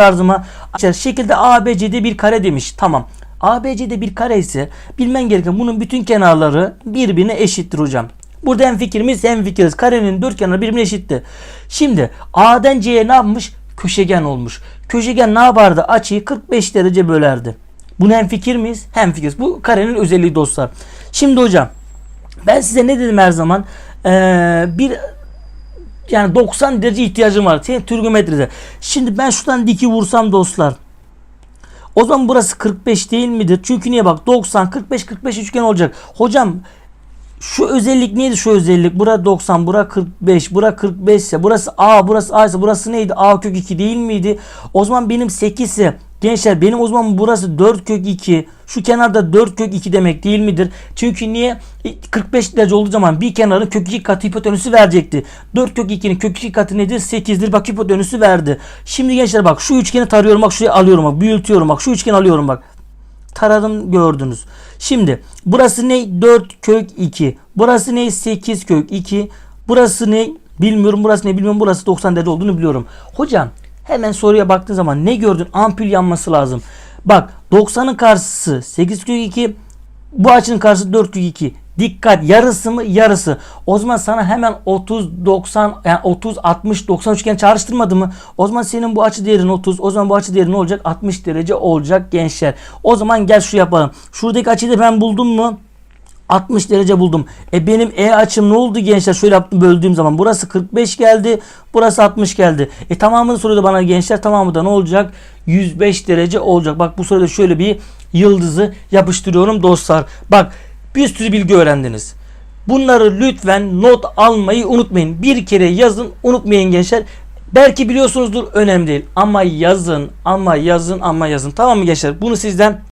tarzıma. Şekilde ABC'de bir kare demiş. Tamam. ABC'de bir kare ise bilmen gereken bunun bütün kenarları birbirine eşittir hocam. Burada hem fikrimiz hem fikiriz. Karenin dört kenarı birbirine eşitti. Şimdi A'dan C'ye ne yapmış? Köşegen olmuş. Köşegen ne yapardı? Açıyı 45 derece bölerdi. Bunu hem fikir miyiz? Hem fikiriz. Bu karenin özelliği dostlar. Şimdi hocam ben size ne dedim her zaman? Ee, bir yani 90 derece ihtiyacım var. Senin trigonometride. Şimdi ben şuradan diki vursam dostlar. O zaman burası 45 değil midir? Çünkü niye bak 90 45 45 üçgen olacak. Hocam şu özellik neydi şu özellik? Bura 90, bura 45, bura 45 ise burası A, burası A ise burası neydi? A kök 2 değil miydi? O zaman benim 8 ise gençler benim zaman burası 4 kök 2. Şu kenarda 4 kök 2 demek değil midir? Çünkü niye? 45 derece olduğu zaman bir kenarın kök 2 katı hipotenüsü verecekti. 4 kök 2'nin kök 2 katı nedir? 8'dir. Bak hipotenüsü verdi. Şimdi gençler bak şu üçgeni tarıyorum bak şuraya alıyorum bak büyütüyorum bak şu üçgeni alıyorum bak taradım gördünüz. Şimdi burası ne? 4 kök 2. Burası ne? 8 kök 2. Burası ne? Bilmiyorum. Burası ne? Bilmiyorum. Burası 90 derece olduğunu biliyorum. Hocam hemen soruya baktığın zaman ne gördün? Ampul yanması lazım. Bak 90'ın karşısı 8 kök 2. Bu açının karşısı 4 kök 2. Dikkat yarısı mı yarısı. O zaman sana hemen 30 90 yani 30 60 90 üçgen çağrıştırmadı mı? O zaman senin bu açı değerin 30. O zaman bu açı değeri ne olacak? 60 derece olacak gençler. O zaman gel şu yapalım. Şuradaki açıyı da ben buldum mu? 60 derece buldum. E benim E açım ne oldu gençler? Şöyle yaptım böldüğüm zaman. Burası 45 geldi. Burası 60 geldi. E tamamını soruyordu bana gençler. Tamamı da ne olacak? 105 derece olacak. Bak bu soruda şöyle bir yıldızı yapıştırıyorum dostlar. Bak bir sürü bilgi öğrendiniz. Bunları lütfen not almayı unutmayın. Bir kere yazın unutmayın gençler. Belki biliyorsunuzdur önemli değil. Ama yazın ama yazın ama yazın. Tamam mı gençler? Bunu sizden